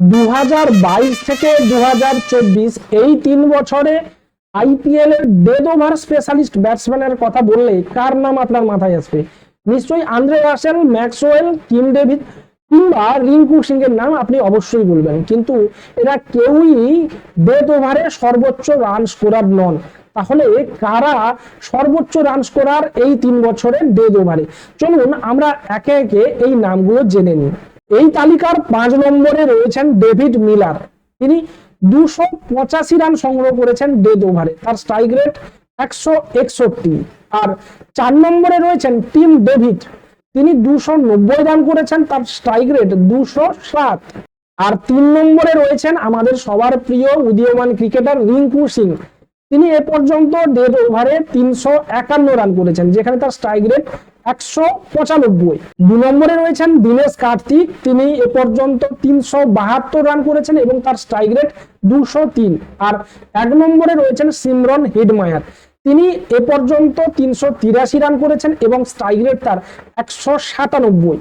দু হাজার বাইশ থেকে দু হাজার চব্বিশ, এই তিন বছরে আইপিএল এর ডেড ওভার স্পেশালিস্ট ব্যাটসম্যানের কথা বললে কার নাম আপনার মাথায় আসবে? নিশ্চয়ই Andre Russell, Maxwell, Tim David কিংবা রিঙ্কু সিং এর নাম আপনি অবশ্যই বলবেন। কিন্তু এরা কেউই ডেড ওভারে সর্বোচ্চ রান স্কোরার নন। তাহলে কারা সর্বোচ্চ রান স্কোরার এই তিন বছরের ডেড ওভারে চলুন আমরা একে একে এই নামগুলো জেনে নিই। এই তালিকার পাঁচ নম্বরে রয়েছেন ডেভিড মিলার। তিনি দুশো পঁচাশি রান সংগ্রহ করেছেন ডেড ওভারে। তার স্ট্রাইক রেট একশো একষট্টি। আর চার নম্বরে রয়েছেন টিম ডেভিড। তিনি দুশো নব্বই রান করেছেন, তার স্ট্রাইক রেট দুশো সাত আর তিন নম্বরে রয়েছেন আমাদের সবার প্রিয় উদীয়মান ক্রিকেটার রিঙ্কু সিং। তিনি এ পর্যন্ত ডেড ওভারে তিনশো একান্ন রান করেছেন, যেখানে তার স্ট্রাইক রেট একশো পঁচানব্বই। দু নম্বরে রয়েছেন দীনেশ কার্তিক। তিনি এ পর্যন্ত তিনশো বাহাত্তর রান করেছেন এবং তার স্ট্রাইক রেট দুশো তিন। আর এক নম্বরে রয়েছেন সিমরন হিডমায়ার। তিনি এ পর্যন্ত তিনশো তিরাশি রান করেছেন এবং স্ট্রাইক রেট তার একশো সাতানব্বই।